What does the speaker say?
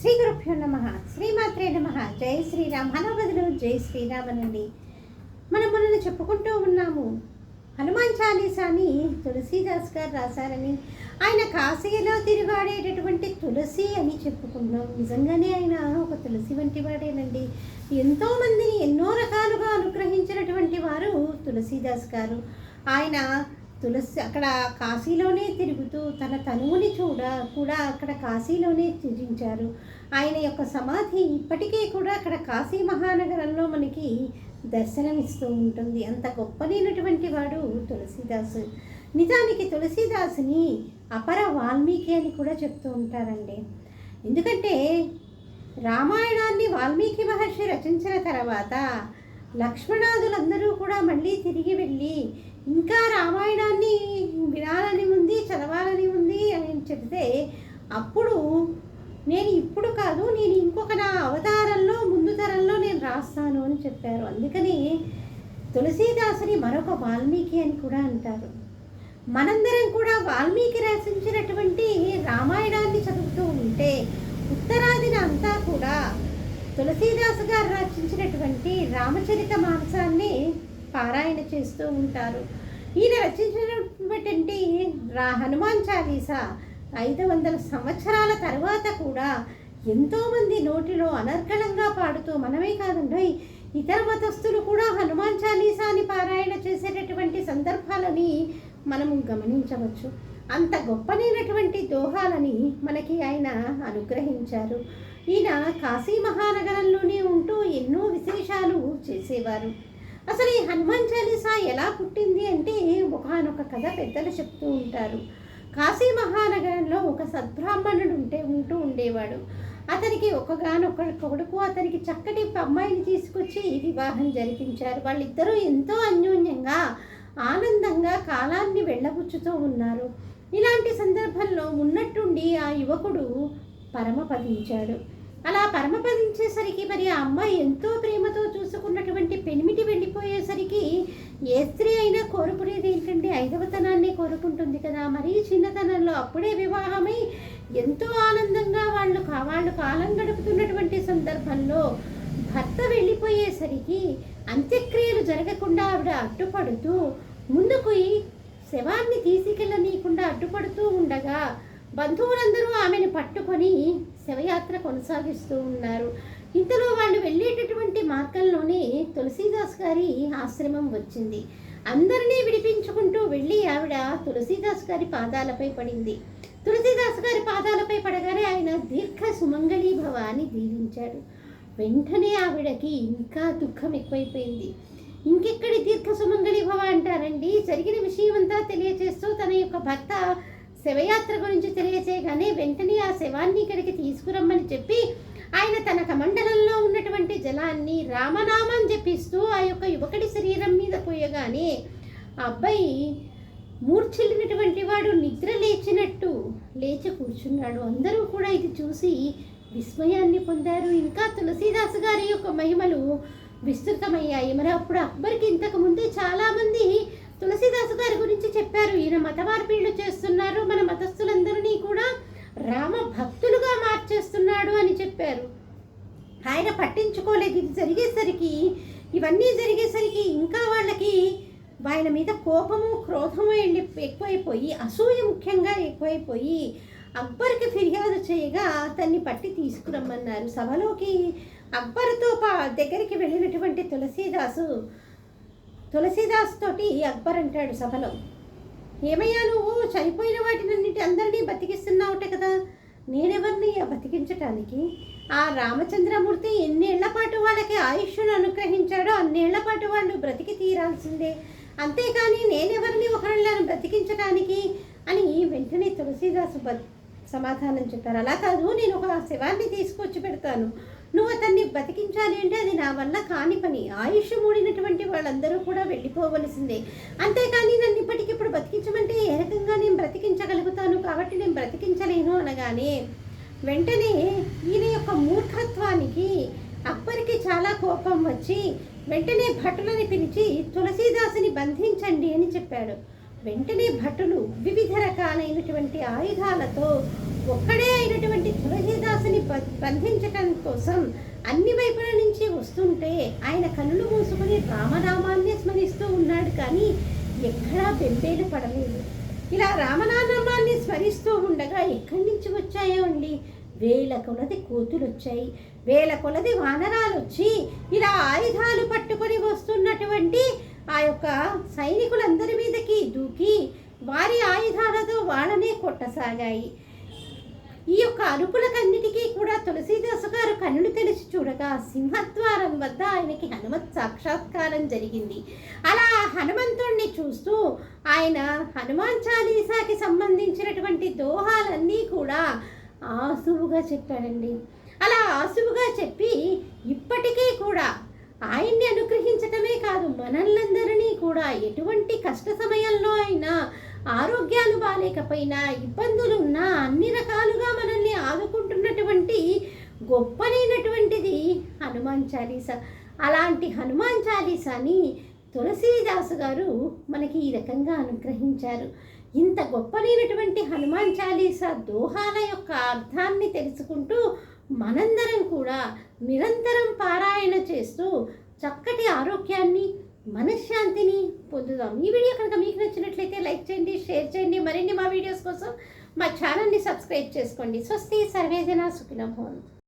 శ్రీ గురుభ్యో నమ. శ్రీమాత్రే నమ. జై శ్రీరామ్. హనుమతులు జై శ్రీరామనండి. మనం మొన్న చెప్పుకుంటూ ఉన్నాము. హనుమాన్ చాలీసాని తులసీదాస్ గారు రాశారని ఆయన కాశీలో తిరిగాడేటటువంటి తులసి అని చెప్పుకున్నాం నిజంగానే ఆయన ఒక తులసి వంటి వాడేనండి. ఎంతోమందిని ఎన్నో రకాలుగా అనుగ్రహించినటువంటి వారు తులసీదాస్ గారు. ఆయన తులసి అక్కడ కాశీలోనే తిరుగుతూ తన తనువుని చూడ కూడా అక్కడ కాశీలోనే త్యజించారు. ఆయన యొక్క సమాధి ఇప్పటికీ కూడా అక్కడ కాశీ మహానగరంలో మనకి దర్శనమిస్తూ ఉంటుంది. అంత గొప్పనైనటువంటి వాడు తులసీదాసు. నిజానికి తులసీదాసుని అపర వాల్మీకి అని కూడా చెప్తూ ఉంటారండి. ఎందుకంటే రామాయణాన్ని వాల్మీకి మహర్షి రచించిన తర్వాత లక్ష్మణాదులందరూ కూడా మళ్ళీ తిరిగి వెళ్ళి ఇంకా రామాయణాన్ని వినాలని ఉంది చదవాలని ఉంది అని చెబితే అప్పుడు నేను ఇప్పుడు కాదు నేను ఇంకొక నా అవతారంలో ముందు తరంలో నేను రాస్తాను అని చెప్పారు. అందుకని తులసీదాసుని మరొక వాల్మీకి అని కూడా అంటారు. మనందరం కూడా వాల్మీకి రచించినటువంటి రామాయణాన్ని చదువుతూ ఉంటే ఉత్తరాదిన అంతా కూడా తులసీదాసు గారు రచించినటువంటి రామచరిత మాంసాన్ని పారాయణ చేస్తూ ఉంటారు. ఈయన రచించినటువంటి రా హనుమాన్ చాలీసా ఐదు వందల సంవత్సరాల తర్వాత కూడా ఎంతోమంది నోటిలో అనర్గళంగా పాడుతూ మనమే కాదండి ఇతర మతస్థులు కూడా హనుమాన్ చాలీసాని పారాయణ చేసేటటువంటి సందర్భాలని మనము గమనించవచ్చు. అంత గొప్పనైనటువంటి దోహాలని మనకి ఆయన అనుగ్రహించారు. ఈయన కాశీ మహానగరంలోనే ఉంటూ ఎన్నో విశేషాలు చేసేవారు. అసలు ఈ హనుమాన్ చాలీసా ఎలా పుట్టింది అంటే ఒకనొక కథ పెద్దలు చెప్తూ ఉంటారు. కాశీ మహానగరంలో ఒక సద్బ్రాహ్మణుడు ఉంటే ఉంటూ ఉండేవాడు. అతనికి ఒకగానొక కొడుకు అతనికి చక్కటి అమ్మాయిని తీసుకొచ్చి వివాహం జరిపించారు. వాళ్ళిద్దరూ ఎంతో అన్యోన్యంగా ఆనందంగా కాలాన్ని వెళ్ళబుచ్చుతూ ఉన్నారు. ఇలాంటి సందర్భంలో ఉన్నట్టుండి ఆ యువకుడు పరమపదించాడు. అలా పరమపదించేసరికి మరి ఆ అమ్మాయి ఎంతో ప్రేమతో చూసుకున్నటువంటి పెనిమిటి వెళ్ళిపోయేసరికి ఏ స్త్రీ అయినా కోరుకునేది ఏంటంటే ఐదవతనాన్ని కోరుకుంటుంది కదా. మరీ చిన్నతనంలో అప్పుడే వివాహమై ఎంతో ఆనందంగా వాళ్ళు వాళ్ళు కాలం గడుపుతున్నటువంటి సందర్భంలో భర్త వెళ్ళిపోయేసరికి అంత్యక్రియలు జరగకుండా ఆవిడ అడ్డుపడుతూ ముందుకు శవాన్ని తీసుకెళ్ళనీయకుండా అడ్డుపడుతూ ఉండగా బంధువులందరూ ఆమెను పట్టుకొని శవయాత్ర కొనసాగిస్తూ ఉన్నారు. ఇంతలో వాళ్ళు వెళ్ళేటటువంటి మార్గంలోనే తులసీదాస్ గారి ఆశ్రమం వచ్చింది. అందరినీ విడిపించుకుంటూ వెళ్ళి ఆవిడ తులసీదాస్ గారి పాదాలపై పడింది. తులసీదాస్ గారి పాదాలపై పడగానే ఆయన దీర్ఘ సుమంగళీ భవ అని దీవించాడు. వెంటనే ఆవిడకి ఇంకా దుఃఖం ఎక్కువైపోయింది. ఇంకెక్కడి దీర్ఘ సుమంగళీ భవ అంటారండి? జరిగిన విషయం అంతా తెలియచేస్తూ తన యొక్క భర్త శవయాత్ర గురించి తెలియచేయగానే వెంటనే ఆ శవాన్ని ఇక్కడికి తీసుకురమ్మని చెప్పి ఆయన తన కమండలంలో ఉన్నటువంటి జలాన్ని రామనామం జపిస్తూ ఆ యొక్క యువకుడి శరీరం మీద పోయగానే ఆ అబ్బాయి మూర్ఛిల్లినటువంటి వాడు నిద్ర లేచినట్టు లేచి కూర్చున్నాడు. అందరూ కూడా ఇది చూసి విస్మయాన్ని పొందారు. ఇంకా తులసీదాస్ గారి యొక్క మహిమలు విస్తృతమయ్యాయి. మరి అప్పుడు అక్బర్కి ఇంతకుముందే చాలామంది తులసీదాసు గారి గురించి చెప్పారు. ఈయన మత మార్పిళ్ళు చేస్తూ మన మతస్థులందరినీ కూడా రామ భక్తులుగా మార్చేస్తున్నాడు అని చెప్పారు ఆయన పట్టించుకోలేదు. ఇది జరిగేసరికి ఇవన్నీ జరిగేసరికి ఇంకా వాళ్ళకి ఆయన మీద కోపము క్రోధము వెళ్ళి ఎక్కువైపోయి అసూయ ముఖ్యంగా ఎక్కువైపోయి అక్బర్కి ఫిర్యాదు చేయగా అతన్ని పట్టి తీసుకురమ్మన్నారు. సభలోకి అక్బర్తో పా దగ్గరికి వెళ్ళినటువంటి తులసీదాసు తులసీదాస్ తోటి అక్బర్ అంటాడు సభలో. ఏమయ్యా నువ్వు? చనిపోయిన వాటినన్నిటి అందరినీ బతికిస్తున్నావుట కదా. నేనెవరిని బతికించటానికి? ఆ రామచంద్రమూర్తి ఎన్నేళ్ళ పాటు వాళ్ళకి ఆయుష్ను అనుగ్రహించాడో అన్నేళ్ళ పాటు వాళ్ళు బ్రతికి తీరాల్సిందే. అంతేకాని నేనెవరిని ఒకళ్ళని బ్రతికించడానికి అని వెంటనే తులసీదాసు బ సమాధానం చెప్పారు. అలా కాదు నేను ఒక శవాన్ని తీసుకొచ్చి పెడతాను. నువ్వు అతన్ని బతికించాలి అంటే అది నా వల్ల కాని పని. ఆయుష్ మూడినటువంటి వాళ్ళందరూ కూడా వెళ్ళిపోవలసిందే. అంతేకాని నన్ను ఇప్పటికిప్పుడు బతికించమంటే ఏ రకంగా నేను బ్రతికించగలుగుతాను? కాబట్టి నేను బ్రతికించలేను అనగానే వెంటనే ఈయన యొక్క మూర్ఖత్వానికి అక్బర్కి చాలా కోపం వచ్చి వెంటనే భటులని పిలిచి తులసీదాసుని బంధించండి అని చెప్పాడు. వెంటనే భటులు వివిధ రకాలైనటువంటి ఆయుధాలతో ఒక్కడే అయినటువంటి తులసీదాసుని బంధించటం కోసం అన్ని వైపుల నుంచి వస్తుంటే ఆయన కనులు మూసుకుని రామనామాన్ని స్మరిస్తూ ఉన్నాడు కానీ ఎక్కడా బెంబేలు పడలేదు. ఇలా రామనామాన్ని స్మరిస్తూ ఉండగా ఎక్కడి నుంచి వచ్చాయో అండి? వేల కొలది కోతులు వచ్చాయి వేల కొలది వానరాలు వచ్చి ఇలా ఆయుధాలు పట్టుకొని వస్తున్నటువంటి ఆ యొక్క సైనికులందరి మీదకి దూకి వారి ఆయుధాలతో వాళ్ళనే కొట్టసాగాయి. ఈ యొక్క అరుపులకన్నిటికీ కన్నులు చూడగా సింహద్వారం వద్ద ఆయనకి హనుమత్ సాక్షాత్కారం జరిగింది. అలా హనుమంతుణ్ణి చూస్తూ ఆయన హనుమాన్ చాలీసాకి సంబంధించినటువంటి దోహాలన్నీ కూడా ఆసువుగా చెప్పాడండి. అలా ఆసువుగా చెప్పి ఇప్పటికీ కూడా ఆయన్ని అనుగ్రహించటమే కాదు మనల్లందరినీ కూడా ఎటువంటి కష్ట సమయంలో అయినా ఆరోగ్యాలు బాగాలేకపోయినా ఇబ్బందులు ఉన్నా అన్ని రకాలుగా మనల్ని ఆదుకుంటున్నటువంటి గొప్పనైనటువంటిది హనుమాన్ చాలీసా. అలాంటి హనుమాన్ చాలీసాని తులసీదాసు గారు మనకి ఈ రకంగా అనుగ్రహించారు. ఇంత గొప్పనైనటువంటి హనుమాన్ చాలీసా దోహాల యొక్క అర్థాన్ని తెలుసుకుంటూ మనందరం కూడా నిరంతరం పారాయణ చేస్తూ చక్కటి ఆరోగ్యాన్ని మనశ్శాంతిని పొందుదాం. ఈ వీడియో కనుక మీకు నచ్చినట్లయితే లైక్ చేయండి షేర్ చేయండి మరిన్ని మా వీడియోస్ కోసం మా ఛానల్ని సబ్స్క్రైబ్ చేసుకోండి. స్వస్తి సర్వేజన సుఖినభవన్